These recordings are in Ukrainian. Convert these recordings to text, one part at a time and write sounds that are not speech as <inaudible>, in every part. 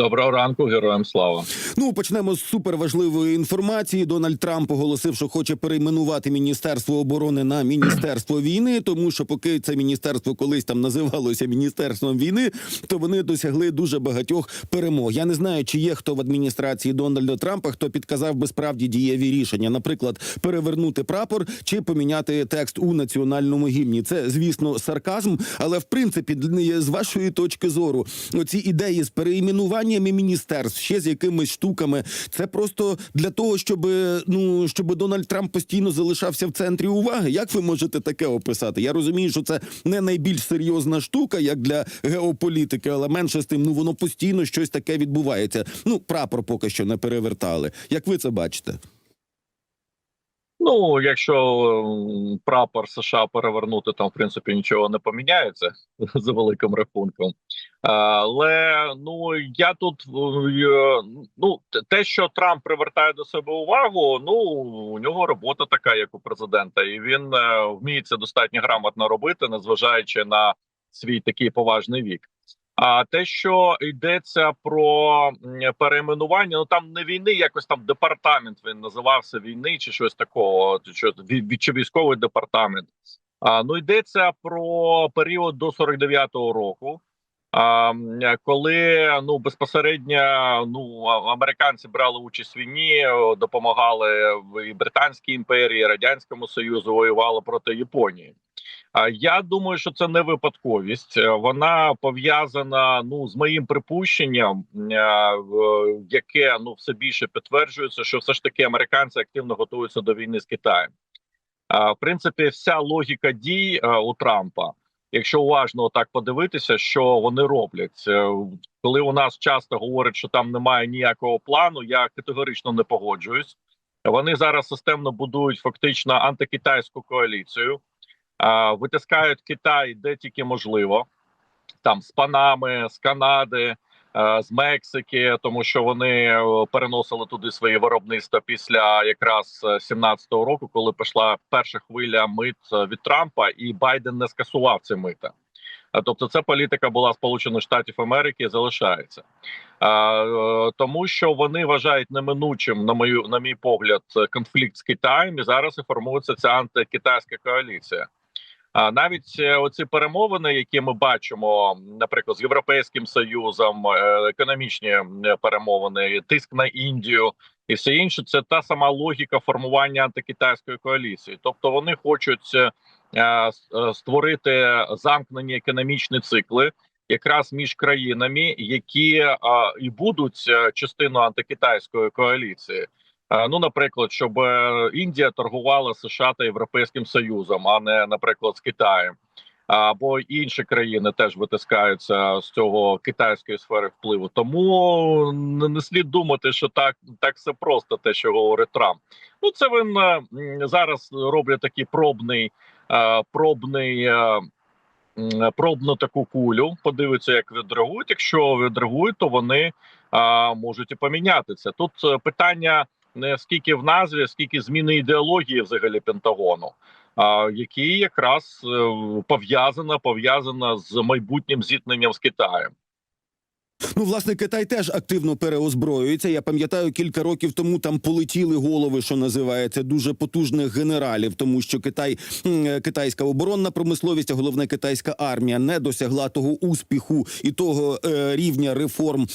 Доброго ранку, героям слава. Ну почнемо з суперважливої інформації. Дональд Трамп оголосив, що хоче перейменувати міністерство оборони на міністерство війни, тому що поки це міністерство колись там називалося міністерством війни, то вони досягли дуже багатьох перемог. Я не знаю, чи є хто в адміністрації Дональда Трампа, хто підказав би справді дієві рішення, наприклад, перевернути прапор чи поміняти текст у національному гімні. Це звісно сарказм, але в принципі з вашої точки зору, оці ідеї з переіменуваннями міністерств, ще з якимись штуками, це просто для того, щоб ну щоб Дональд Трамп постійно залишався в центрі уваги. Як ви можете таке описати? Я розумію, що це не найбільш серйозна штука, як для геополітики, але менше з тим, ну воно постійно щось таке відбувається. Ну, прапор поки що не перевертали. Як ви це бачите? Ну, якщо прапор США перевернути, там в принципі нічого не поміняється <laughs> за великим рахунком. Але ну я тут е, ну те- що Трамп привертає до себе увагу, ну у нього робота така, як у президента, і він е, вміє це достатньо грамотно робити, незважаючи на свій такий поважний вік. А те, що йдеться про перейменування, ну там не війни, якось там департамент він називався війни чи щось такого, що чи військовий департамент. А ну йдеться про період до 49-го року. Коли ну безпосередньо ну американці брали участь в війні, допомагали і Британській імперії, і Радянському Союзу воювали проти Японії. А я думаю, що це не випадковість. Е, Вона пов'язана ну з моїм припущенням, е, яке ну все більше підтверджується, що все ж таки американці активно готуються до війни з Китаєм. В принципі, вся логіка дій е, у Трампа, якщо уважно так подивитися, що вони роблять, Е, коли у нас часто говорять, що там немає ніякого плану, я категорично не погоджуюсь. Вони зараз системно будують фактично антикитайську коаліцію витискають Китай де тільки можливо, там з Панами, з Канади, з Мексики, тому що вони е, переносили туди свої виробництва після якраз 17-го року, коли пішла перша хвиля мит е, від Трампа, і Байден не скасував ці мита. Тобто, це політика була Сполучених Штатів Америки залишається, е, тому що вони вважають неминучим, на мою на мій погляд, конфлікт з Китаєм, і зараз і формується ця антикитайська коаліція. А навіть е, оці перемовини, які ми бачимо, наприклад, з європейським союзом, е, економічні перемовини, тиск на Індію і все інше, це та сама логіка формування антикитайської коаліції. Тобто вони хочуть е, створити замкнені економічні цикли. Якраз між країнами, які і будуть частиною антикитайської коаліції, Ну, наприклад, щоб е, Індія торгувала США та Європейським Союзом, а не, наприклад, з Китаєм. Або інші країни теж витискаються з цього китайської сфери впливу. Тому не, слід думати, що так так все просто, те, що говорить Трамп. Ну це він е, зараз роблять такий пробний, е, пробний. е, Пробну таку кулю, подивиться, як відреагують. Якщо відреагують, то вони можуть і поміняти це. Тут е, питання не скільки в назві, скільки зміни ідеології взагалі Пентагону, а, які якраз е, пов'язана пов'язана з майбутнім зіткненням з Китаєм. Ну, власне, Китай теж активно переозброюється. Я пам'ятаю, кілька років тому там полетіли голови, що називається, дуже потужних генералів, тому що Китай, е, китайська оборонна промисловість, а головне китайська армія не досягла того успіху і того е, рівня реформ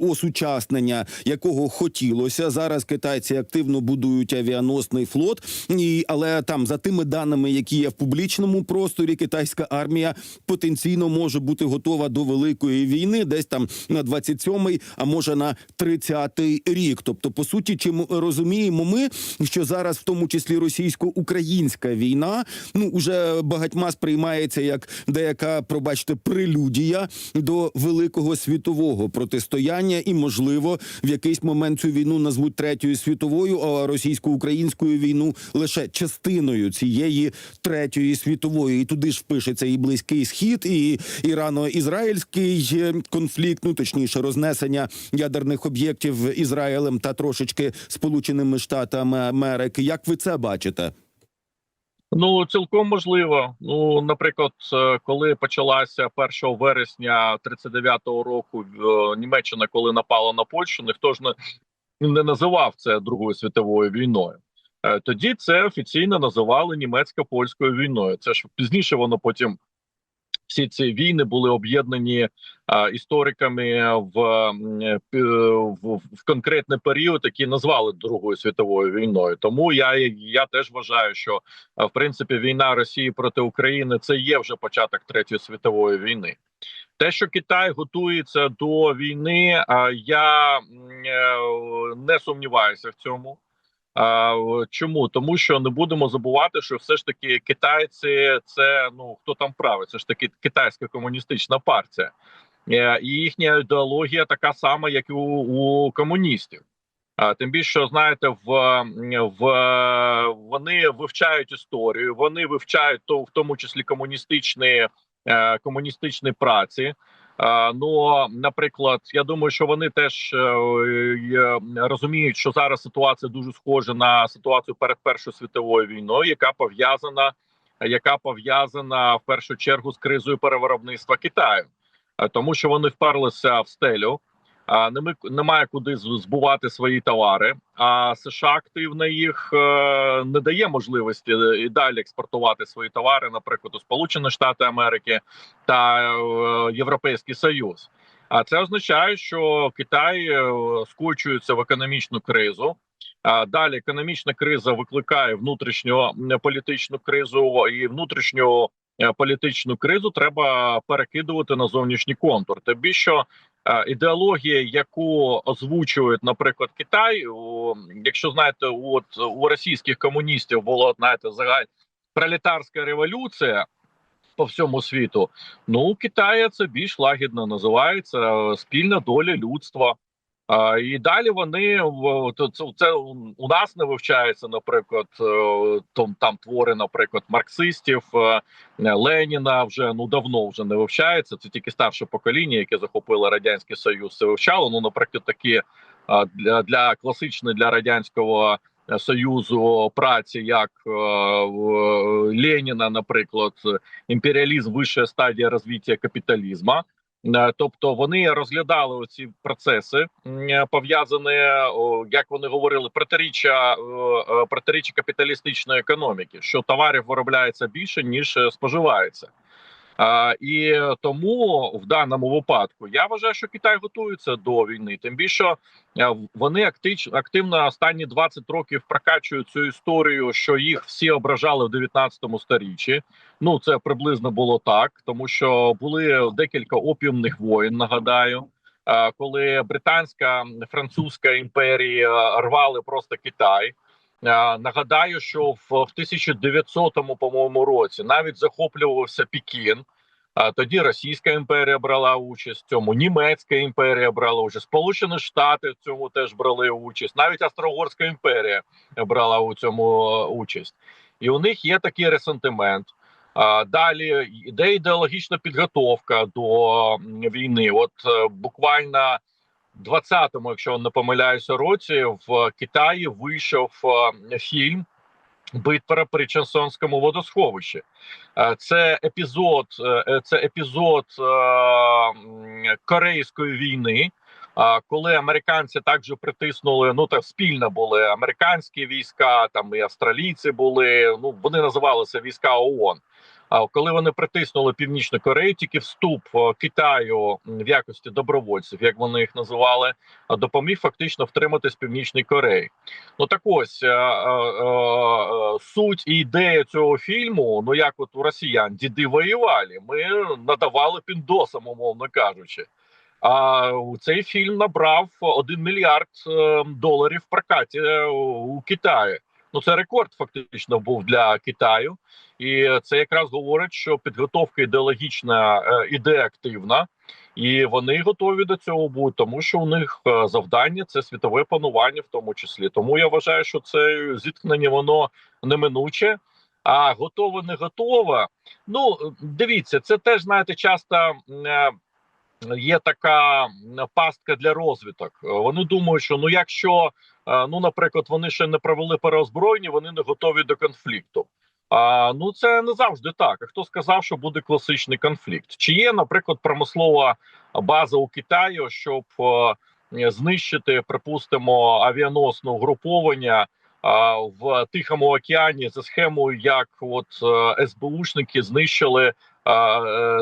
осучаснення, якого хотілося. Зараз китайці активно будують авіаносний флот, і але там за тими даними, які є в публічному просторі, китайська армія потенційно може бути готова до великої війни, десь там на 27-й, а може на 30-й рік. Тобто, по суті, чи ми розуміємо ми, що зараз, в тому числі російсько-українська війна, ну уже багатьма сприймається як деяка, пробачте, прелюдія до великого світового протистояння, і можливо в якийсь момент цю війну назвуть третьою світовою, а російсько-українською війну лише частиною цієї третьої світової. І туди ж впишеться і близький схід, і ірано-ізраїльський е, конфлікт, ну точніше, рознесення ядерних об'єктів Ізраїлем та трошечки Сполученими Штатами Америки. Як ви це бачите? Ну, цілком можливо. Ну, наприклад, е, коли почалася 1 вересня 39-го року е, Німеччина, коли напала на Польщу, ніхто ж не, не називав це Другою світовою війною. Е, Тоді це офіційно називали німецько-польською війною. Це ж пізніше воно потім. Всі ці війни були об'єднані а, істориками в, е, в, в конкретний період, який назвали Другою світовою війною. Тому я я теж вважаю, що в принципі війна Росії проти України це є вже початок третьої світової війни. Те, що Китай готується до війни, а, я е, не сумніваюся в цьому. Чому? Тому що не будемо забувати, що все ж таки китайці це ну хто там правий, це ж таки китайська комуністична партія, Е, і їхня ідеологія така сама, як і у, у комуністів. А тим більше, знаєте, в, в вони вивчають історію, вони вивчають то, в тому числі комуністичні, е, комуністичні праці. Ну, наприклад, я думаю, що вони теж е, розуміють, що зараз ситуація дуже схожа на ситуацію перед Першою світовою війною, яка пов'язана, яка пов'язана в першу чергу з кризою перевиробництва Китаю, Е, тому що вони вперлися в стелю. Немає куди збувати свої товари. А США активно їх е, не дає можливості і далі експортувати свої товари, наприклад, у Сполучені Штати Америки та е, Європейський Союз. А це означає, що Китай е, скочується в економічну кризу. Далі економічна криза викликає внутрішню політичну кризу і внутрішню е, політичну кризу треба перекидувати на зовнішній контур. Тобі що е, ідеологія, яку озвучують, наприклад, Китай, у, якщо знаєте, от у російських комуністів було знаєте, загаль пролетарська революція по всьому світу. Ну, у Китаї це більш лагідно називається е, спільна доля людства. І далі вони це, це у нас не вивчається, наприклад, е, там, там твори, наприклад, марксистів е, Леніна вже ну давно вже не вивчається. Це тільки старше покоління, яке захопило радянський союз. Це вивчало. Ну, наприклад, такі для, для класичної для радянського е, союзу праці, як е, Леніна, наприклад, імперіалізм вища стадія розвиття капіталізму. Е, Тобто вони розглядали оці процеси е, пов'язані, як вони говорили, протиріччя, е, протиріччя капіталістичної економіки, що товарів виробляється більше ніж споживається. А, і тому в даному випадку я вважаю, що Китай готується до війни. Тим більше е, вони активно останні 20 років прокачують цю історію, що їх всі ображали в 19 сторіччі. Ну це приблизно було так, тому що були декілька опіумних воєн. Нагадаю, коли британська французька імперія е, рвали просто Китай. Е, Нагадаю, що в, в 1900 по-моєму році навіть захоплювався Пекін. А тоді Російська імперія брала участь в цьому, Німецька імперія брала участь, Сполучені Штати в цьому теж брали участь. Навіть Австро-Угорська імперія брала у цьому е, участь, і у них є такий ресентимент. Далі йде ідеологічна підготовка до війни. От е, буквально 20-му, якщо не помиляюся, році в Китаї вийшов е, фільм Битва при Чансонському водосховищі. Е, Це епізод, е, це епізод Корейської війни. Коли американці також притиснули, ну так спільно були американські війська, там і австралійці були. Ну вони називалися війська ООН. А коли вони притиснули північну Корею, тільки вступ Китаю в якості добровольців, як вони їх називали, допоміг фактично втриматись Північній Кореї. Ну так ось е, е, е, суть і ідея цього фільму. Ну як от у росіян діди воювали, ми надавали піндосам, умовно кажучи. А цей фільм набрав 1 мільярд е, доларів в прокаті у Китаї. Ну це рекорд фактично був для Китаю, і це якраз говорить, що підготовка ідеологічна е, іде активна, і вони готові до цього будуть, тому що у них е, завдання це світове панування, в тому числі. Тому я вважаю, що це зіткнення воно неминуче. А готове, не готове. Ну дивіться, це теж знаєте, часто е, є така пастка для розвиток. Е, Вони думають, що ну якщо е, ну, наприклад, вони ще не провели переозброєння, вони не готові до конфлікту. А, ну це не завжди так. А хто сказав, що буде класичний конфлікт? Чи є, наприклад, промислова база у Китаю, щоб е, знищити, припустимо, авіаносне угруповання в Тихому океані за схемою, як от СБУшники знищили,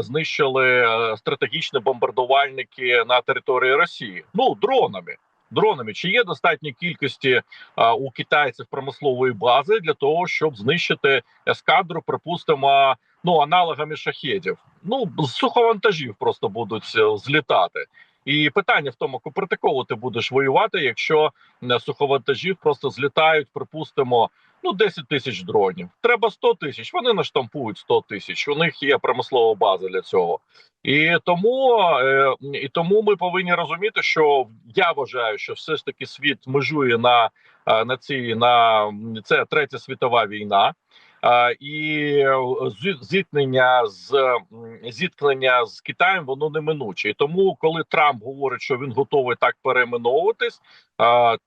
знищили е, стратегічні бомбардувальники на території Росії? Ну дронами. Дронами чи є достатньо кількості а, у китайців промислової бази для того, щоб знищити ескадру, припустимо, ну аналогами шахедів. Ну з суховантажів просто будуть е, злітати. І питання в тому, проти ти будеш воювати, якщо е, суховантажів просто злітають, припустимо, ну 10 тисяч дронів. Треба 100 тисяч. Вони наштампують 100 тисяч. У них є промислова база для цього. І тому е, і тому ми повинні розуміти, що я вважаю, що все ж таки світ межує на, е, на цій на це третя світова війна. І е, зіткнення з зіткнення з Китаєм воно неминуче. І тому, коли Трамп говорить, що він готовий так переименовуватись,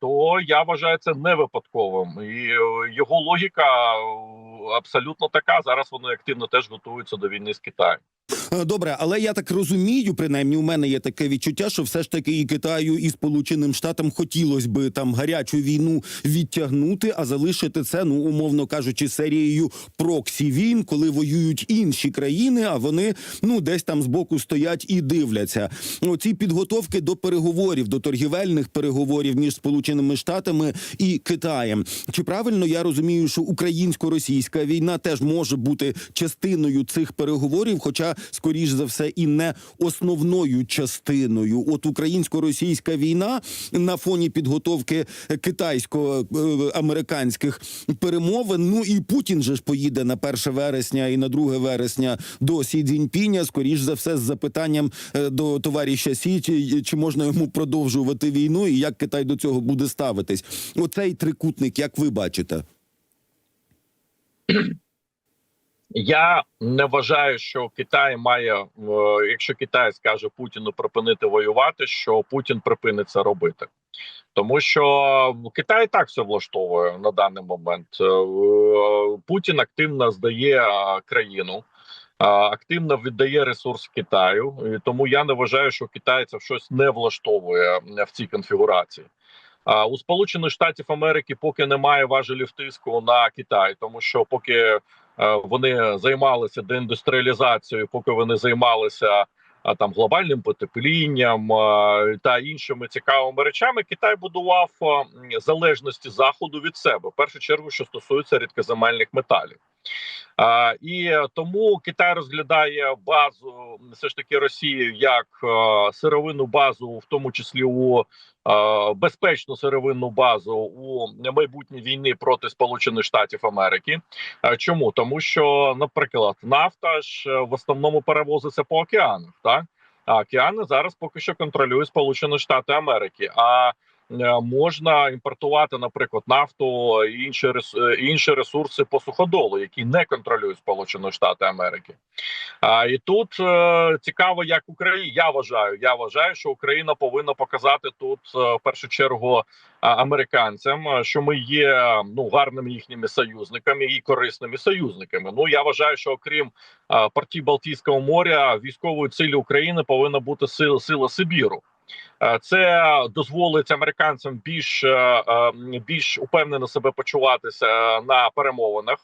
то я вважаю це не випадковим. І е, його логіка е, абсолютно така. Зараз вони активно теж готуються до війни з Китаєм. Е, Добре, але я так розумію, принаймні у мене є таке відчуття, що все ж таки і Китаю, і Сполученим Штатам хотілося би там гарячу війну відтягнути, а залишити це, ну умовно кажучи, серією проксі війн, коли воюють інші країни, а вони ну десь там збоку стоять і дивляться. Оці підготовки до переговорів, до торгівельних переговорів між Сполученими Штатами і Китаєм. Чи правильно я розумію, що українсько-російська війна теж може бути частиною цих переговорів, хоча скоріш за все і не основною частиною? От українсько-російська війна на фоні підготовки китайсько-американських перемовин. Ну і Путін же ж поїде на 1 вересня і на 2 вересня до Сі Цзіньпіня, скоріш за все, з запитанням е, до товариша Сі, чи можна йому продовжувати війну, і як Китай до цього буде ставитись? Оцей трикутник, як ви бачите? Я не вважаю, що Китай має, е, якщо Китай скаже Путіну припинити воювати, що Путін припинить це робити. Тому що Китай так все влаштовує на даний момент. Е, Путін активно здає е, країну, активно віддає ресурс Китаю. Тому я не вважаю, що китайців щось не влаштовує в цій конфігурації. У Сполучених Штатів Америки поки немає важелів тиску на Китай, тому що поки вони займалися деіндустріалізацією, поки вони займалися а, там глобальним потеплінням а, та іншими цікавими речами, Китай будував залежності заходу від себе. В першу чергу, що стосується рідкоземельних металів. І тому Китай розглядає базу все ж таки Росії як е, сировинну базу, в тому числі у е, безпечну сировинну базу у майбутній війни проти Сполучених Штатів Америки. Е, Чому тому, що, наприклад, нафта ж в основному перевозиться по океанах, так а океани зараз поки що контролюють Сполучені Штати Америки. А можна імпортувати, наприклад, нафту і інші е, інші ресурси по суходолу, які не контролюють Сполучені Штати Америки. А і тут е, цікаво, як Україна. Я вважаю, я вважаю, що Україна повинна показати тут е, в першу чергу американцям, е, що ми є ну гарними їхніми союзниками і корисними союзниками. Ну я вважаю, що окрім е, Балтійського моря, військовою цілі України повинна бути сила сила Сибіру. Е, Це дозволить американцям більш е, е, більш упевнено себе почуватися на перемовинах,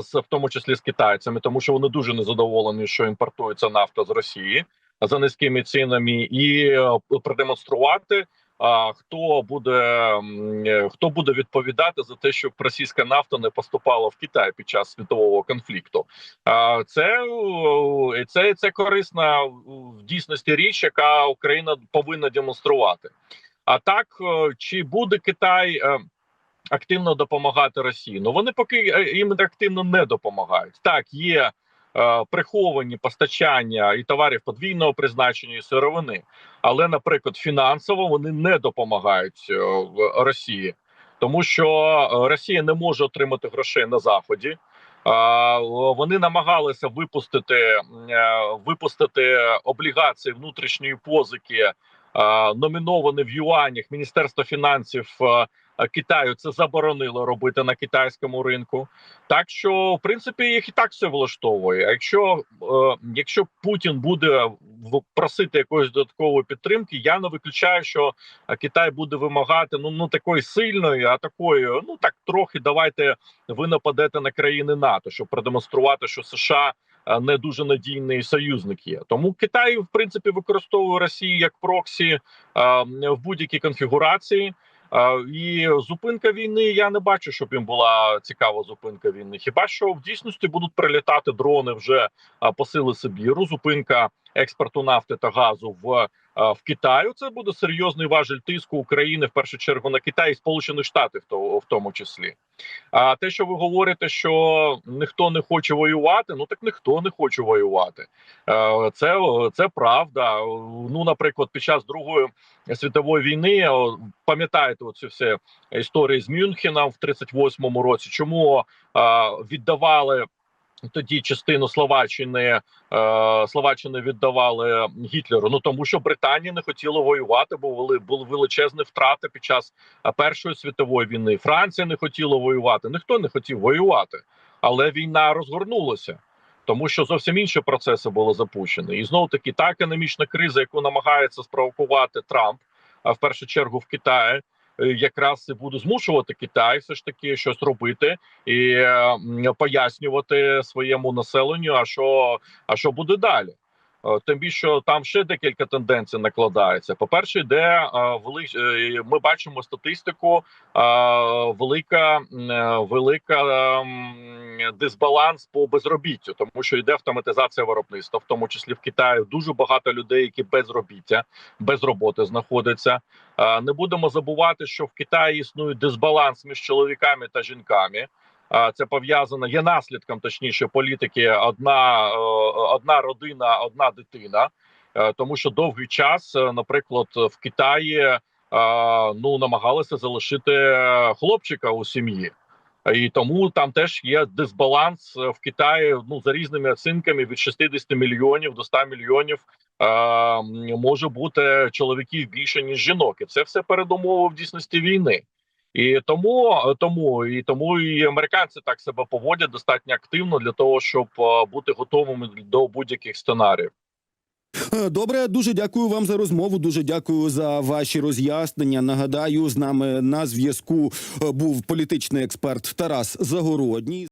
з в тому числі з китайцями, тому що вони дуже незадоволені, що імпортується нафта з Росії за низькими цінами, і продемонструвати. А хто буде е, хто буде відповідати за те, щоб російська нафта не поступала в Китай під час світового конфлікту? Це е, це, це корисна в дійсності річ, яка Україна повинна демонструвати. А так е, чи буде Китай активно допомагати Росії? Ну вони поки їм активно не допомагають. Так, є приховані постачання і товарів подвійного призначення і сировини, але, наприклад, фінансово вони не допомагають е, Росії, тому що е, Росія не може отримати грошей на заході. Вони намагалися випустити е, випустити облігації внутрішньої позики, е, номіновані в юанях Міністерства фінансів. Китаю це заборонило робити на китайському ринку. Так що, в принципі, їх і так все влаштовує. А якщо, е, якщо Путін буде просити якоїсь додаткової підтримки, я не виключаю, що е, Китай буде вимагати ну, ну такої сильної, а такої, ну так трохи давайте ви нападете на країни НАТО, щоб продемонструвати, що США е, не дуже надійний союзник є. Тому Китай, в принципі, використовує Росію як проксі е, в будь-якій конфігурації. І зупинка війни я не бачу, щоб їм була цікава зупинка війни. Хіба що в дійсності будуть прилітати дрони вже посили по сили Сибіру? Зупинка експорту нафти та газу в, в Китаю. Це буде серйозний важель тиску України в першу чергу на Китай і Сполучених Штатів, в то- в тому числі. А те, що ви говорите, що ніхто не хоче воювати, ну так ніхто не хоче воювати. Е, Це, це правда. Ну, наприклад, під час Другої світової війни пам'ятаєте оці всі історії з Мюнхеном в 38-му році. Чому е, віддавали тоді частину Словаччини е, Словаччини віддавали Гітлеру? Ну тому що Британія не хотіла воювати, бо були були величезні втрати під час е, Першої світової війни. Франція не хотіла воювати. Ніхто не хотів воювати, але війна розгорнулася. Тому що зовсім інші процеси були запущені, і знову таки та економічна криза, яку намагається спровокувати Трамп, а в першу чергу в Китаї, якраз і буде змушувати Китай все ж таки щось робити і е, пояснювати своєму населенню, а що, а що буде далі. Е, Тим більше там ще декілька тенденцій накладається. По перше, йде е, вели... е, ми бачимо статистику. Велика велика ем, дисбаланс по безробіттю, тому що йде автоматизація виробництва, в тому числі в Китаї. Дуже багато людей, які без робіття, без роботи знаходяться. Не будемо забувати, що в Китаї існує дисбаланс між чоловіками та жінками. Це пов'язано є наслідком, точніше, політики одна, е, одна родина, одна дитина. Е, Тому що довгий час, е, наприклад, в Китаї ну намагалися залишити хлопчика у сім'ї. І тому там теж є дисбаланс в Китаї. Ну за різними оцінками від 60 мільйонів до 100 мільйонів е, може бути чоловіків більше ніж жінок, і це все передумови в дійсності війни. І тому тому і тому і американці так себе поводять достатньо активно для того, щоб е, бути готовими до будь-яких сценаріїв. Е, Добре, дуже дякую вам за розмову. Дуже дякую за ваші роз'яснення. Нагадаю, з нами на зв'язку е, був політичний експерт Тарас Загородній.